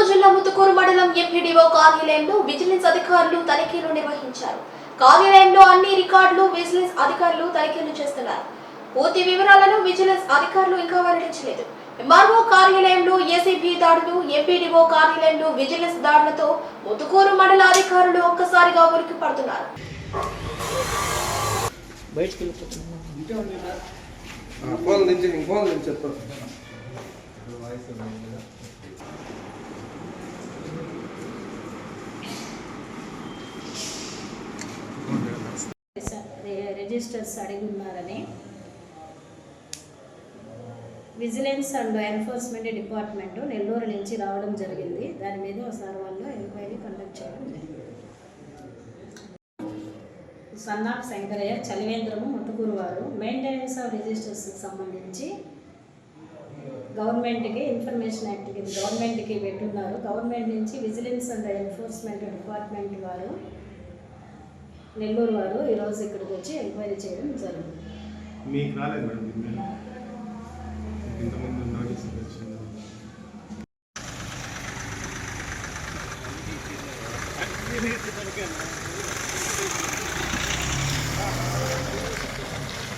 నెల్లూరు జిల్లా ముత్తుకూరు మండలం ఎంపీడీఓ కార్యాలయంలో విజిలెన్స్ అధికారులు తనిఖీలు నిర్వహించారు. కార్యాలయంలో అన్ని రికార్డులు విజిలెన్స్ అధికారులు తనిఖీలు చేస్తున్నారు. పూర్తి వివరాలను విజిలెన్స్ అధికారులు ఇంకా వెల్లడించలేదు. ఎంఆర్ఓ కార్యాలయంలో ఏసీబీ దాడులు ఎంపీడీఓ కార్యాలయంలో విజిలెన్స్ దాడులతో ముత్తుకూరు మండల అధికారులు ఒక్కసారిగా ఉలికి పడుతున్నారు. ఫోన్ రిజిస్టర్స్ అడిగి ఉన్నారని. Vigilance and enforcement department Nellore నుంచి రావడం జరిగింది. దాని మీద ఒకసారి వాళ్ళు ఎంక్వైరీ కండక్ట్ చేయడం జరిగింది. సన్నాఫ్ శంకరయ్య చలివేంద్రము ముతుకూరు వారు మెయింటెనెన్స్ ఆఫ్ రిజిస్టర్స్కి సంబంధించి గవర్నమెంట్కి ఇన్ఫర్మేషన్ యాక్ట్ గవర్నమెంట్కి పెట్టున్నారు. గవర్నమెంట్ నుంచి విజిలెన్స్ అండ్ ఎన్ఫోర్స్మెంట్ డిపార్ట్మెంట్ వారు నెల్లూరు వారు ఈరోజు ఇక్కడికి వచ్చి ఎంక్వైరీ చేయడం జరిగింది. మీకు రాలేదు మేడం ఇది ఇంతకుముందు నోటీస్ వచ్చింది. ఆ